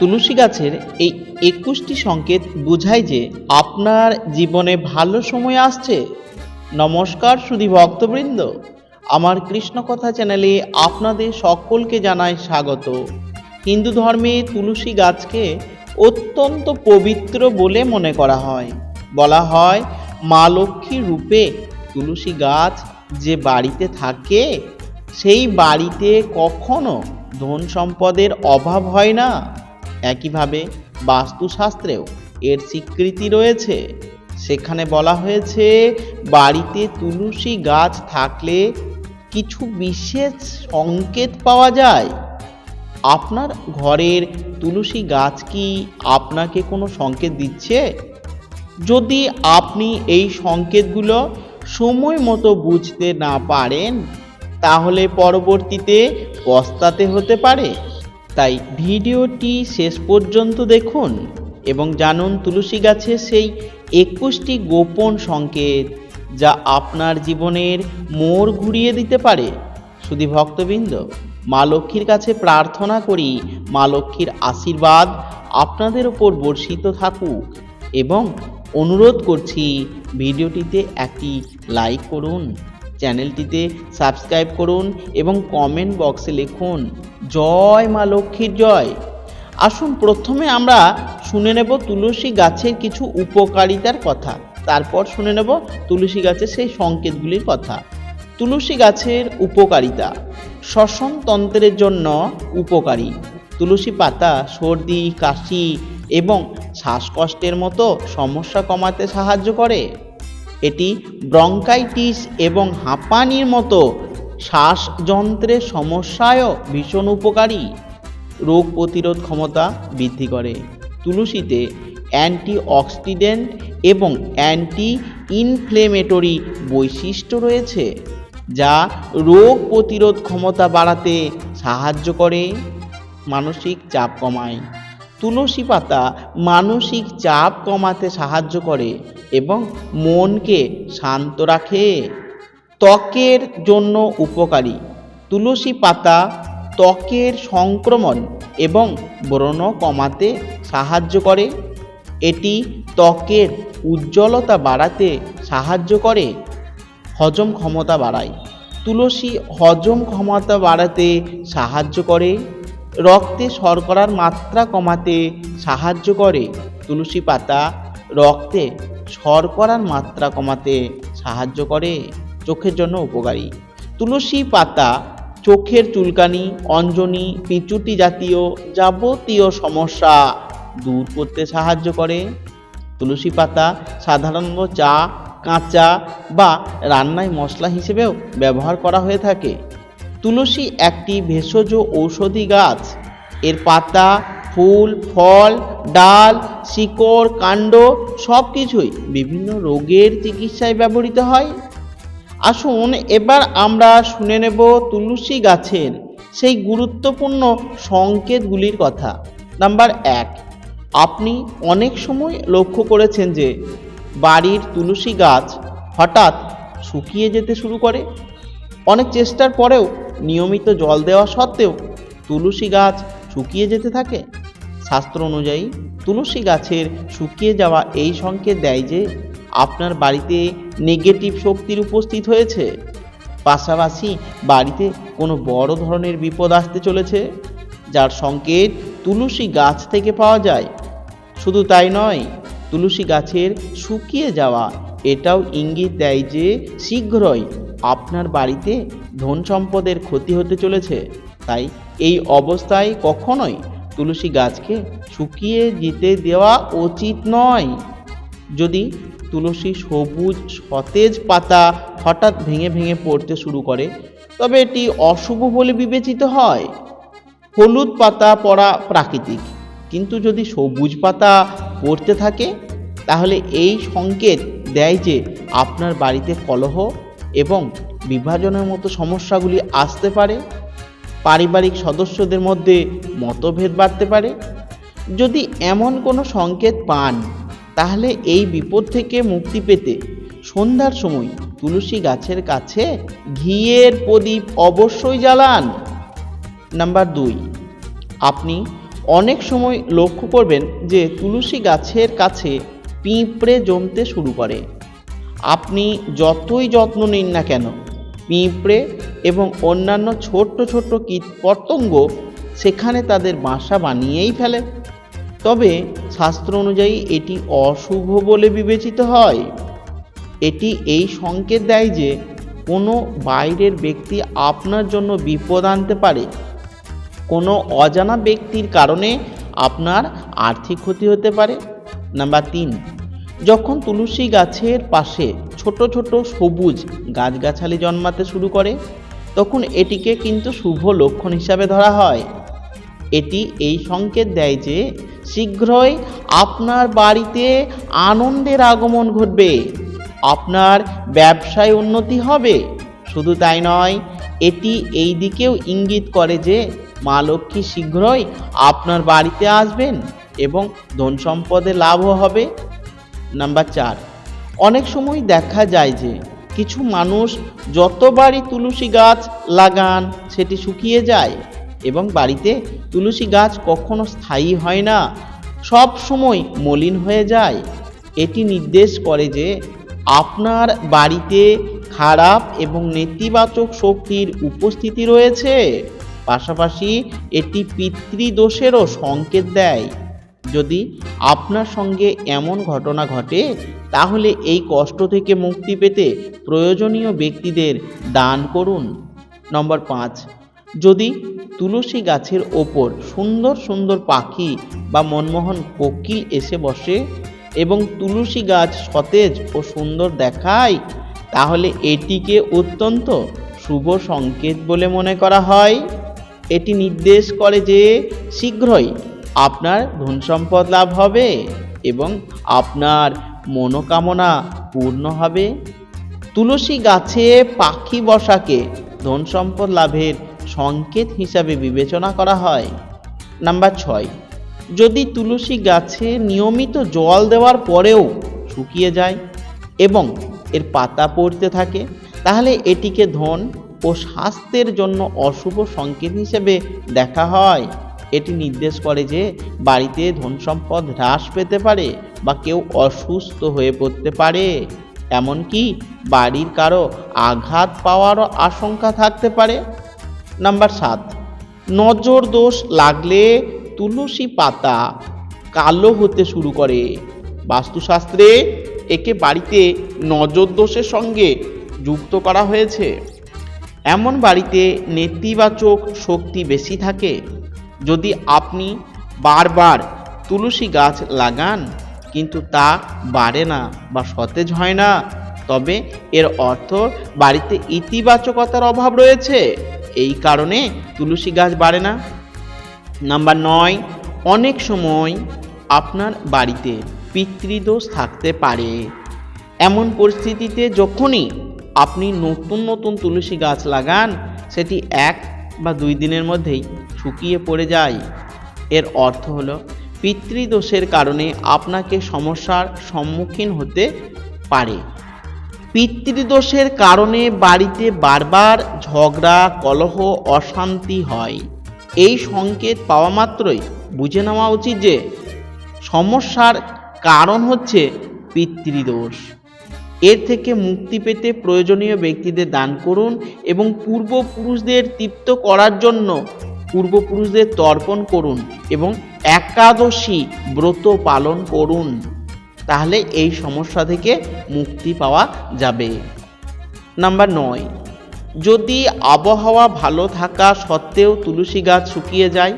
তুলসী গাছের এই একুশটি সংকেত বোঝায় যে আপনার জীবনে ভালো সময় আসছে। নমস্কার সুধী ভক্তবৃন্দ। আমার কৃষ্ণ কথা চ্যানেলে আপনাদের সকলকে জানাই স্বাগত। হিন্দু ধর্মে তুলসী গাছকে অত্যন্ত পবিত্র বলে মনে করা হয়। বলা হয়, মা লক্ষ্মী রূপে তুলসী গাছ যে বাড়িতে থাকে, সেই বাড়িতে কখনো ধন সম্পদের অভাব হয় না। একইভাবে বাস্তুশাস্ত্রেও এর স্বীকৃতি রয়েছে। সেখানে বলা হয়েছে, বাড়িতে তুলসী গাছ থাকলে কিছু বিশেষ সংকেত পাওয়া যায়। আপনার ঘরের তুলসী গাছ কি আপনাকে কোনো সংকেত দিচ্ছে? যদি আপনি এই সংকেতগুলো সময় মতো বুঝতে না পারেন, তাহলে পরবর্তীতে পস্তাতে হতে পারে। তাই ভিডিওটি শেষ পর্যন্ত দেখুন এবং জানুন তুলসী গাছের সেই একুশটি গোপন সংকেত যা আপনার জীবনের মোড় ঘুরিয়ে দিতে পারে। শুধু ভক্তবৃন্দ, মা লক্ষ্মীর কাছে প্রার্থনা করি, মা লক্ষ্মীর আশীর্বাদ আপনাদের ওপর বর্ষিত থাকুক এবং অনুরোধ করছি, ভিডিওটিতে একটি লাইক করুন। চ্যানেলটিতে সাবস্ক্রাইব করুন এবং কমেন্ট বক্সে লিখুন, জয় মা লক্ষ্মীর জয়। আসুন প্রথমে আমরা শুনে নেব তুলসী গাছের কিছু উপকারিতার কথা। তারপর শুনে নেব তুলসী গাছের সেই সংকেতগুলির কথা। তুলসী গাছের উপকারিতা, শ্বসন তন্ত্রের জন্য উপকারী। তুলসী পাতা, সর্দি, কাশি এবং শ্বাসকষ্টের মতো সমস্যা কমাতে সাহায্য করে। এটি ব্রঙ্কাইটিস এবং হাঁপানির মতো শ্বাসযন্ত্রের সমস্যায়ও ভীষণ উপকারী। রোগ প্রতিরোধ ক্ষমতা বৃদ্ধি করে। তুলসীতে অ্যান্টিঅক্সিডেন্ট এবং অ্যান্টি ইনফ্লেমেটরি বৈশিষ্ট্য রয়েছে, যা রোগ প্রতিরোধ ক্ষমতা বাড়াতে সাহায্য করে। মানসিক চাপ কমায়। তুলসী পাতা মানসিক চাপ কমাতে সাহায্য করে। এবং মনকে শান্ত রাখে। ত্বকের জন্য উপকারী। তুলসী পাতা ত্বকের সংক্রমণ এবং ব্রণ কমাতে সাহায্য করে। এটি ত্বকের উজ্জ্বলতা বাড়াতে সাহায্য করে। হজম ক্ষমতা বাড়ায়। তুলসী হজম ক্ষমতা বাড়াতে সাহায্য করে। রক্তে শর্করার মাত্রা কমাতে সাহায্য করে। তুলসী পাতা রক্তে শর্করার মাত্রা কমাতে সাহায্য করে, চোখের জন্য উপকারী। তুলসী পাতা, চোখের চুলকানি, অঞ্জনি, পিচুটি জাতীয় যাবতীয় সমস্যা দূর করতে সাহায্য করে। তুলসী পাতা সাধারণত চা, কাঁচা বা রান্নায় মশলা হিসেবেও ব্যবহার করা হয়ে থাকে। তুলসী একটি ভেষজ ঔষধি গাছ। এর পাতা ফুল, ফল, ডাল, শিকড়, কাণ্ড সব কিছুই বিভিন্ন রোগের চিকিৎসায় ব্যবহৃত হয়। আসুন এবার আমরা শুনে নেব তুলসী গাছের সেই গুরুত্বপূর্ণ সংকেতগুলির কথা। নাম্বার এক, আপনি অনেক সময় লক্ষ্য করেছেন যে বাড়ির তুলসী গাছ হঠাৎ শুকিয়ে যেতে শুরু করে। অনেক চেষ্টার পরেও নিয়মিত জল দেওয়া সত্ত্বেও তুলসী গাছ শুকিয়ে যেতে থাকে। শাস্ত্র অনুযায়ী তুলসী গাছের শুকিয়ে যাওয়া এই সংকেত দেয় যে আপনার বাড়িতে নেগেটিভ শক্তির উপস্থিত হয়েছে। পাশাপাশি বাড়িতে কোনো বড় ধরনের বিপদ আসতে চলেছে, যার সংকেত তুলসী গাছ থেকে পাওয়া যায়। শুধু তাই নয়, তুলসী গাছের শুকিয়ে যাওয়া এটাও ইঙ্গিত দেয় যে শীঘ্রই আপনার বাড়িতে ধন সম্পদের ক্ষতি হতে চলেছে। তাই এই অবস্থায় কখনোই তুলসী গাছকে শুকিয়ে যেতে দেওয়া উচিত নয়। যদি তুলসী সবুজ, সতেজ পাতা হঠাৎ ভেঙে ভেঙে পড়তে শুরু করে, তবে এটি অশুভ বলে বিবেচিত হয়। হলুদ পাতা পড়া প্রাকৃতিক, কিন্তু যদি সবুজ পাতা পড়তে থাকে, তাহলে এই সংকেত দেয় যে আপনার বাড়িতে কলহ এবং বিভাজনের মতো সমস্যাগুলি আসতে পারে। পারিবারিক সদস্যদের মধ্যে মতভেদ বাড়তে পারে? যদি এমন কোনো সংকেত পান, তাহলে এই বিপদ থেকে মুক্তি পেতে সন্ধ্যার সময় তুলসী গাছের কাছে ঘিয়ের প্রদীপ অবশ্যই জ্বালান। নাম্বার দুই, আপনি অনেক সময় লক্ষ্য করবেন যে তুলসী গাছের কাছে পিঁপড়ে জমতে শুরু করে। আপনি যতই যত্ন নিন না কেন পিঁপড়ে এবং অন্যান্য ছোট্ট ছোট্ট কীটপতঙ্গ সেখানে তাদের বাসা বানিয়েই ফেলে। তবে শাস্ত্র অনুযায়ী এটি অশুভ বলে বিবেচিত হয়। এটি এই সংকেত দেয় যে কোনো বাইরের ব্যক্তি আপনার জন্য বিপদ আনতে পারে। কোনো অজানা ব্যক্তির কারণে আপনার আর্থিক ক্ষতি হতে পারে। নাম্বার তিন যখন তুলসী গাছের পাশে ছোট ছোট সবুজ গাছগাছালি জন্মাতে শুরু করে, তখন এটিকে কিন্তু শুভ লক্ষণ হিসাবে ধরা হয়। এটি এই সংকেত দেয় যে শীঘ্রই আপনার বাড়িতে আনন্দের আগমন ঘটবে, আপনার ব্যবসায় উন্নতি হবে। শুধু তাই নয়, এটি এই দিকেও ইঙ্গিত করে যে মা লক্ষ্মী শীঘ্রই আপনার বাড়িতে আসবেন এবং ধন সম্পদে লাভও হবে। নাম্বার চার। অনেক সময় দেখা যায় যে কিছু মানুষ যতবারই তুলসী গাছ লাগান, সেটি শুকিয়ে যায় এবং বাড়িতে তুলসী গাছ কখনো স্থায়ী হয় না। সব সময় মলিন হয়ে যায়। এটি নির্দেশ করে যে আপনার বাড়িতে খারাপ এবং নেতিবাচক শক্তির উপস্থিতি রয়েছে। পাশাপাশি এটি পিতৃদোষেরও সংকেত দেয়। যদি আপনার সঙ্গে এমন ঘটনা ঘটে, তাহলে এই কষ্ট থেকে মুক্তি পেতে প্রয়োজনীয় ব্যক্তিদের দান করুন। নম্বর পাঁচ, যদি তুলসী গাছের ওপর সুন্দর সুন্দর পাখি বা মনমোহন কোকিল এসে বসে এবং তুলসী গাছ সতেজ ও সুন্দর দেখায়, তাহলে এটিকে অত্যন্ত শুভ সংকেত বলে মনে করা হয়। এটি নির্দেশ করে যে শীঘ্রই আপনার ধন সম্পদ লাভ হবে এবং আপনার মনোকামনা পূর্ণ হবে। তুলসী গাছে পাখি বসাকে ধন সম্পদ লাভের সংকেত হিসাবে বিবেচনা করা হয়। নাম্বার ছয়, যদি তুলসী গাছে নিয়মিত জল দেওয়ার পরেও শুকিয়ে যায় এবং এর পাতা পড়তে থাকে, তাহলে এটিকে ধন ও স্বাস্থ্যের জন্য অশুভ সংকেত হিসেবে দেখা হয়। এটি নির্দেশ করে যে বাড়িতে ধন সম্পদ হ্রাস পেতে পারে বা কেউ অসুস্থ হয়ে পড়তে পারে। এমনকি বাড়ির কারও আঘাত পাওয়ারও আশঙ্কা থাকতে পারে। নাম্বার সাত, নজর দোষ লাগলে তুলসী পাতা কালো হতে শুরু করে। বাস্তুশাস্ত্রে একে বাড়িতে নজর দোষের সঙ্গে যুক্ত করা হয়েছে। এমন বাড়িতে নেতিবাচক শক্তি বেশি থাকে। যদি আপনি বারবার তুলসী গাছ লাগান, কিন্তু তা বাড়ে না বা সতেজ হয় না, তবে এর অর্থ বাড়িতে ইতিবাচকতার অভাব রয়েছে। এই কারণে তুলসী গাছ বাড়ে না। নাম্বার নয়, অনেক সময় আপনার বাড়িতে পিতৃদোষ থাকতে পারে। এমন পরিস্থিতিতে যখনই আপনি নতুন নতুন তুলসী গাছ লাগান, সেটি এক বা দুই দিনের মধ্যেই শুকিয়ে পড়ে যায়। এর অর্থ হলো, পিতৃদোষের কারণে আপনাকে সমস্যার সম্মুখীন হতে পারে। পিতৃদোষের কারণে বাড়িতে বারবার ঝগড়া, কলহ, অশান্তি হয়। এই সংকেত পাওয়া মাত্রই বুঝে নেওয়া উচিত যে, সমস্যার কারণ হচ্ছে পিতৃদোষ। এর থেকে মুক্তি পেতে প্রয়োজনীয় ব্যক্তিদের দান করুন এবং পূর্বপুরুষদের তৃপ্ত করার জন্য পূর্বপুরুষদের তর্পণ করুন এবং একাদশী ব্রত পালন করুন। তাহলে এই সমস্যা থেকে মুক্তি পাওয়া যাবে। নাম্বার নয়, যদি আবহাওয়া ভালো থাকা সত্ত্বেও তুলসী গাছ শুকিয়ে যায়,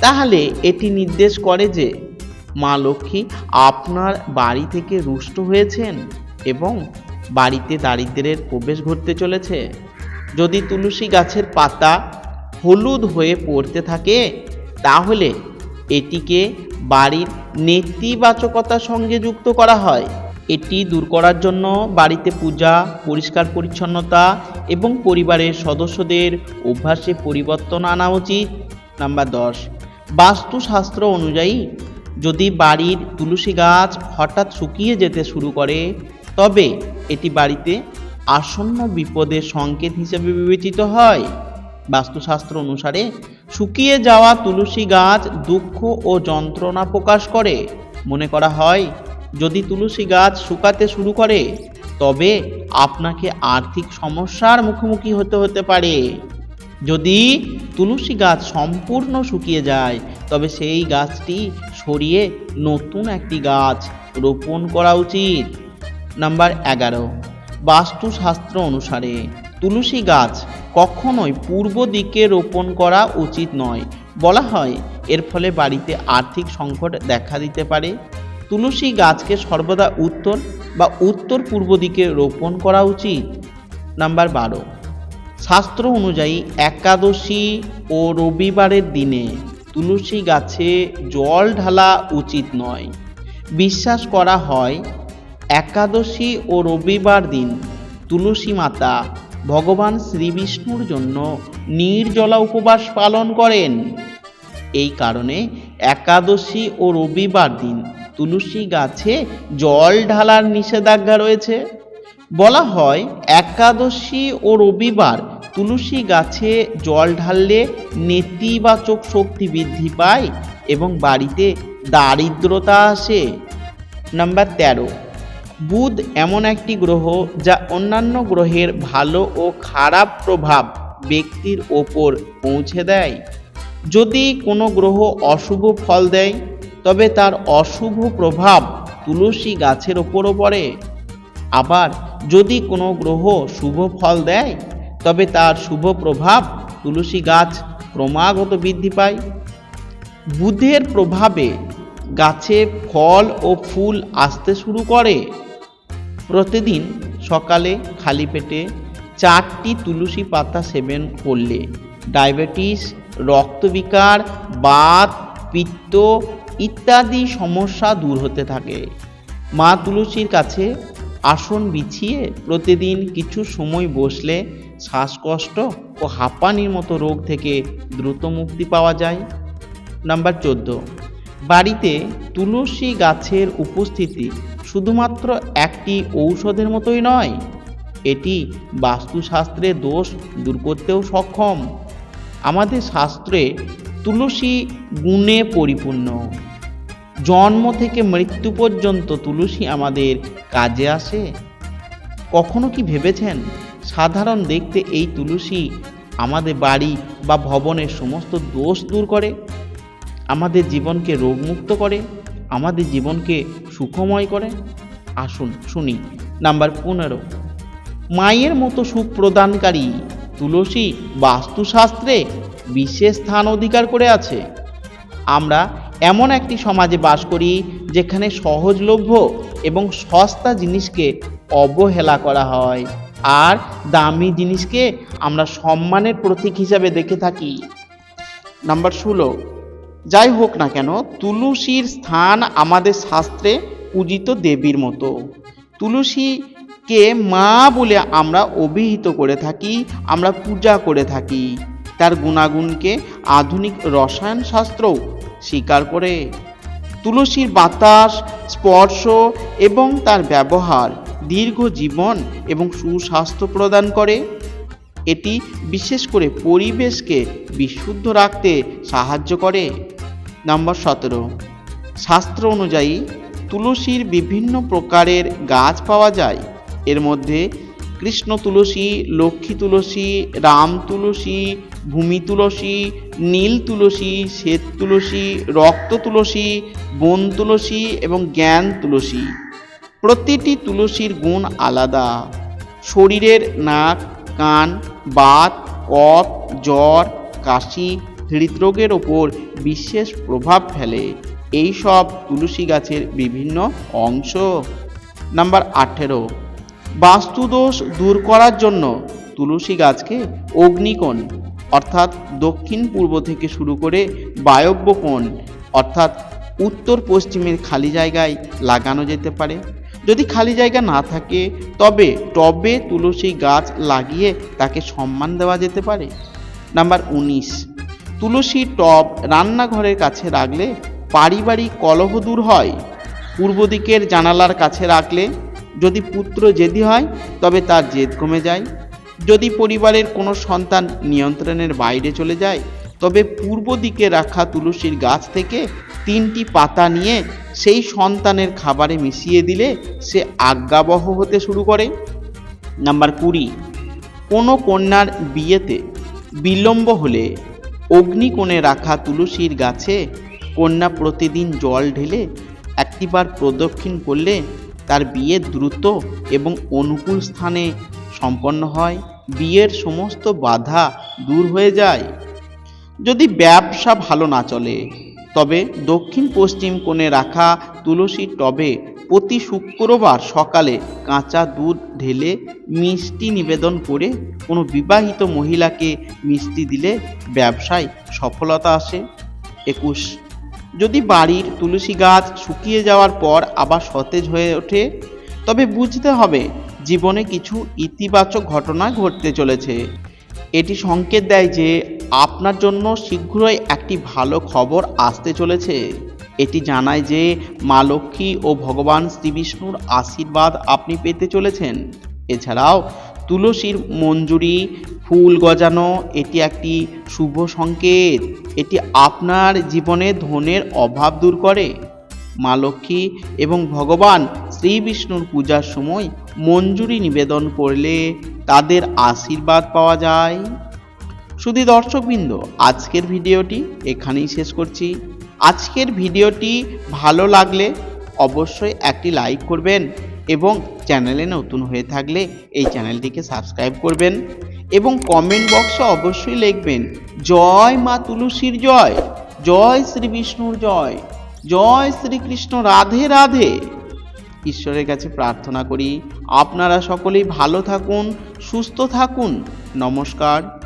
তাহলে এটি নির্দেশ করে যে মা লক্ষ্মী আপনার বাড়ি থেকে রুষ্ট হয়েছেন। এবং বাড়িতে দারিদ্রের প্রবেশ ঘটতে চলেছে। যদি তুলসী গাছের পাতা হলুদ হয়ে পড়তে থাকে, তাহলে এটিকে বাড়ির নেতিবাচকতার সঙ্গে যুক্ত করা হয়। এটি দূর করার জন্য বাড়িতে পূজা, পরিষ্কার পরিচ্ছন্নতা এবং পরিবারের সদস্যদের অভ্যাসে পরিবর্তন আনা উচিত। নাম্বার দশ, বাস্তুশাস্ত্র অনুযায়ী যদি বাড়ির তুলসী গাছ হঠাৎ শুকিয়ে যেতে শুরু করে তবে এটি বাড়িতে আসন্ন বিপদের সংকেত হিসেবে বিবেচিত হয়। বাস্তুশাস্ত্র অনুসারে, শুকিয়ে যাওয়া তুলসী গাছ দুঃখ ও যন্ত্রণা প্রকাশ করে। মনে করা হয়, যদি তুলসী গাছ শুকাতে শুরু করে, তবে আপনাকে আর্থিক সমস্যার মুখোমুখি হতে হতে পারে। যদি তুলসী গাছ সম্পূর্ণ শুকিয়ে যায়, তবে সেই গাছটি সরিয়ে নতুন একটি গাছ রোপণ করা উচিত। নাম্বার এগারো। বাস্তুশাস্ত্র অনুসারে তুলসী গাছ কখনোই পূর্ব দিকে রোপণ করা উচিত নয়। বলা হয়, এর ফলে বাড়িতে আর্থিক সংকট দেখা দিতে পারে। তুলসী গাছকে সর্বদা উত্তর বা উত্তর পূর্ব দিকে রোপণ করা উচিত। নাম্বার বারো। শাস্ত্র অনুযায়ী একাদশী ও রবিবারের দিনে তুলসী গাছে জল ঢালা উচিত নয়। বিশ্বাস করা হয় একাদশী ও রবিবার দিন তুলসী মাতা ভগবান শ্রীবিষ্ণুর জন্য নির্জলা উপবাস পালন করেন। এই কারণে একাদশী ও রবিবার দিন তুলসী গাছে জল ঢালার নিষেধাজ্ঞা রয়েছে। বলা হয়, একাদশী ও রবিবার তুলসী গাছে জল ঢাললে নেতিবাচক শক্তি বৃদ্ধি পায় এবং বাড়িতে দারিদ্রতা আসে। নাম্বার তেরো বুধ এমন একটি গ্রহ যা অন্যান্য গ্রহের ভালো ও খারাপ প্রভাব ব্যক্তির ওপর পৌঁছে দেয়। যদি কোনো গ্রহ অশুভ ফল দেয়, তবে তার অশুভ প্রভাব তুলসী গাছের ওপরও পড়ে। আবার যদি কোনো গ্রহ শুভ ফল দেয়, তবে তার শুভ প্রভাব তুলসী গাছ ক্রমাগত বৃদ্ধি পায়। বুধের প্রভাবে গাছে ফল ও ফুল আসতে শুরু করে। প্রতিদিন সকালে খালি পেটে চারটি তুলসী পাতা সেবন করলে ডায়াবেটিস, রক্তবিকার, বাত, পিত্ত ইত্যাদি সমস্যা দূর হতে থাকে। মা তুলসীর কাছে আসন বিছিয়ে প্রতিদিন কিছু সময় বসলে শ্বাসকষ্ট ও হাঁপানির মতো রোগ থেকে দ্রুত মুক্তি পাওয়া যায়। নাম্বার চোদ্দ, বাড়িতে তুলসী গাছের উপস্থিতি শুধুমাত্র একটি ঔষধের মতোই নয়, এটি বাস্তুশাস্ত্রে দোষ দূর করতেও সক্ষম। আমাদের শাস্ত্রে তুলসী গুণে পরিপূর্ণ। জন্ম থেকে মৃত্যু পর্যন্ত তুলসী আমাদের কাজে আসে। কখনো কি ভেবেছেন? সাধারণ দেখতে এই তুলসী আমাদের বাড়ি বা ভবনের সমস্ত দোষ দূর করে, আমাদের জীবনকে রোগমুক্ত করে? আমাদের জীবনকে সুখময় করে? আসুন শুনি। নাম্বার পনেরো। মায়ের মতো সুখ প্রদানকারী তুলসী বাস্তুশাস্ত্রে বিশেষ স্থান অধিকার করে আছে। আমরা এমন একটি সমাজে বাস করি যেখানে সহজলভ্য এবং সস্তা জিনিসকে অবহেলা করা হয় আর দামি জিনিসকে আমরা সম্মানের প্রতীক হিসাবে দেখে থাকি। নাম্বার ষোলো। যাই হোক না কেন, তুলসীর স্থান আমাদের শাস্ত্রে পূজিত দেবীর মতো। তুলসীকে মা বলে আমরা অভিহিত করে থাকি, আমরা পূজা করে থাকি। তার গুণাগুণকে আধুনিক রসায়ন শাস্ত্রও স্বীকার করে। তুলসীর বাতাস, স্পর্শ এবং তার ব্যবহার দীর্ঘ জীবন এবং সুস্বাস্থ্য প্রদান করে। এটি বিশেষ করে পরিবেশকে বিশুদ্ধ রাখতে সাহায্য করে। নম্বর সতেরো। শাস্ত্র অনুযায়ী তুলসীর বিভিন্ন প্রকারের গাছ পাওয়া যায়। এর মধ্যে কৃষ্ণ তুলসী, লক্ষ্মী তুলসী, রাম তুলসী, ভূমি তুলসী, নীল তুলসী, শ্বেত তুলসী, রক্ত তুলসী, বন তুলসী এবং জ্ঞান তুলসী। প্রতিটি তুলসীর গুণ আলাদা। শরীরের নাক, কান, বাত, কফ, জ্বর, কাশি হৃদরোগের ওপর বিশেষ প্রভাব ফেলে। এই সব তুলসী গাছের বিভিন্ন অংশ। নাম্বার আঠেরো। বাস্তুদোষ দূর করার জন্য তুলসী গাছকে অগ্নিকোণ, অর্থাৎ দক্ষিণ পূর্ব থেকে শুরু করে বায়ব্য কোণ অর্থাৎ উত্তর পশ্চিমের খালি জায়গায় লাগানো যেতে পারে। যদি খালি জায়গা না থাকে, তবে টবে তুলসী গাছ লাগিয়ে তাকে সম্মান দেওয়া যেতে পারে। নাম্বার উনিশ। তুলসী টব রান্নাঘরের কাছে রাখলে পারিবারিক কলহ দূর হয়। পূর্ব দিকের জানালার কাছে রাখলে যদি পুত্র জেদি হয়, তবে তার জেদ কমে যায়। যদি পরিবারের কোনো সন্তান নিয়ন্ত্রণের বাইরে চলে যায়, তবে পূর্ব দিকে রাখা তুলসীর গাছ থেকে তিনটি পাতা নিয়ে সেই সন্তানের খাবারে মিশিয়ে দিলে সে আজ্ঞাবহ হতে শুরু করে। নাম্বার কুড়ি, কোনো কন্যার বিয়েতে বিলম্ব হলে অগ্নিকোণে রাখা তুলসীর গাছে কন্যা প্রতিদিন জল ঢেলে একটিবার প্রদক্ষিণ করলে তার বিয়ে দ্রুত এবং অনুকূল স্থানে সম্পন্ন হয়। বিয়ের সমস্ত বাধা দূর হয়ে যায়। যদি ব্যবসা ভালো না চলে, তবে দক্ষিণ পশ্চিম কোণে রাখা তুলসীর টবে প্রতি শুক্রবার সকালে কাঁচা দুধ ঢেলে মিষ্টি নিবেদন করে কোনো বিবাহিত মহিলাকে মিষ্টি দিলে ব্যবসায় সফলতা আসে। একুশ, যদি বাড়ির তুলসী গাছ শুকিয়ে যাওয়ার পর আবার সতেজ হয়ে ওঠে, তবে বুঝতে হবে জীবনে কিছু ইতিবাচক ঘটনা ঘটতে চলেছে। এটি সংকেত দেয় যে আপনার জন্য শীঘ্রই একটি ভালো খবর আসতে চলেছে। এটি জানায় যে মা লক্ষ্মী ও ভগবান শ্রীবিষ্ণুর আশীর্বাদ আপনি পেতে চলেছেন। এছাড়াও তুলসীর মঞ্জুরি, ফুল গজানো, এটি একটি শুভ সংকেত। এটি আপনার জীবনে ধনের অভাব দূর করে। মা লক্ষ্মী এবং ভগবান শ্রী বিষ্ণুর পূজার সময় মঞ্জুরি নিবেদন করলে তাদের আশীর্বাদ পাওয়া যায়। শুধু দর্শকবৃন্দ, আজকের ভিডিওটি এখানেই শেষ করছি। আজকের ভিডিওটি ভালো লাগলে অবশ্যই একটি লাইক করবেন এবং চ্যানেলে নতুন হয়ে থাকলে এই চ্যানেলটিকে সাবস্ক্রাইব করবেন এবং কমেন্ট বক্সে অবশ্যই লিখবেন, জয় মা তুলসীর জয় জয় শ্রী বিষ্ণুর জয় জয় শ্রীকৃষ্ণ রাধে রাধে। ঈশ্বরের কাছে প্রার্থনা করি, আপনারা সকলেই ভালো থাকুন, সুস্থ থাকুন। নমস্কার।